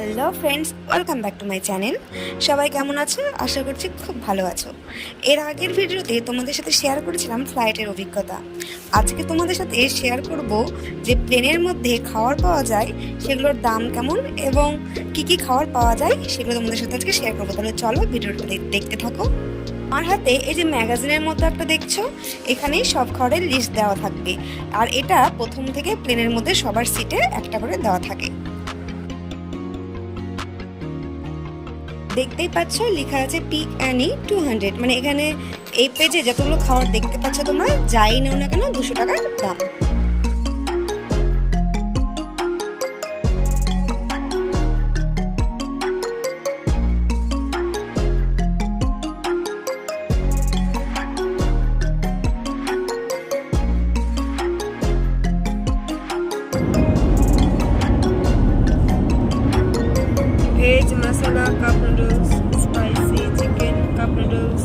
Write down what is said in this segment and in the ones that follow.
Hello friends, welcome back to my channel. সবাই কেমন আছো? আশা করছি খুব ভালো আছো। এর আগের ভিডিওতে তোমাদের সাথে শেয়ার করেছিলাম ফ্লাইটের অভিজ্ঞতা। আজকে তোমাদের সাথে শেয়ার করব যে প্লেনের মধ্যে খাবার পাওয়া যায়, সেগুলোর দাম কেমন এবং কি কি খাবার পাওয়া যায়, সেগুলো তোমাদের সাথে আজকে শেয়ার করব। তাহলে চলো ভিডিওটা দেখতে থাকো। আমার হাতে এই যে ম্যাগাজিনের মতো একটা দেখছ, এখানে সব খাবারের লিস্ট দেওয়া থাকবে। আর এটা প্রথম থেকে প্লেনের মধ্যে সবার সিটে একটা করে দেওয়া থাকে। দেখতেই পাচ্ছ, লেখা আছে পিক অ্যানি টু হান্ড্রেড মানে এখানে এই পেজে যতগুলো খাবার দেখতে পাচ্ছ তোমরা, যাই নেও না কেন, দুশো টাকা দাম। Masala cup noodles spicy chicken cup noodles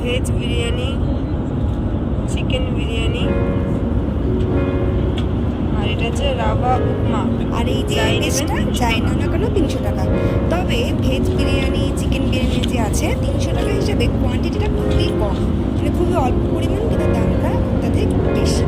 veg biryani chicken biryani আর এটা হচ্ছে রাবা উপমা। আর এই যে যাই নেও না কেন তিনশো টাকা। তবে ভেজ বিরিয়ানি চিকেন বিরিয়ানি যে আছে তিনশো টাকা হিসেবে কোয়ান্টিটিটা খুবই কম। মানে খুবই অল্প পরিমাণ কিন্তু দামটা একটু বেশি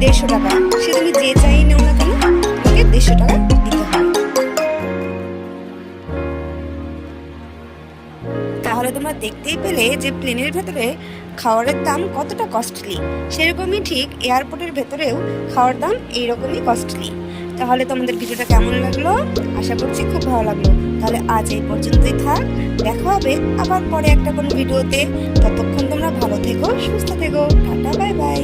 দেড়শো টাকা। সে তুমি যে চাই নেও না কেন তোমাকে দেড়শো টাকা দিতে হবে। তাহলে তোমরা দেখতেই পেলে যে প্লেনের ভেতরে খাওয়ারের দাম কতটা কস্টলি সেরকমই ঠিক এয়ারপোর্টের ভেতরেও খাওয়ার দাম এইরকমই কস্টলি তাহলে তোমাদের ভিডিওটা কেমন লাগল? আশা করছি খুব ভালো লাগল। তাহলে আজ এই পর্যন্তই থাক। দেখা হবে আবার পরে একটা কোনো ভিডিওতে। ততক্ষণ তোমরা ভালো থেকো, সুস্থ থেকো। Tata bye bye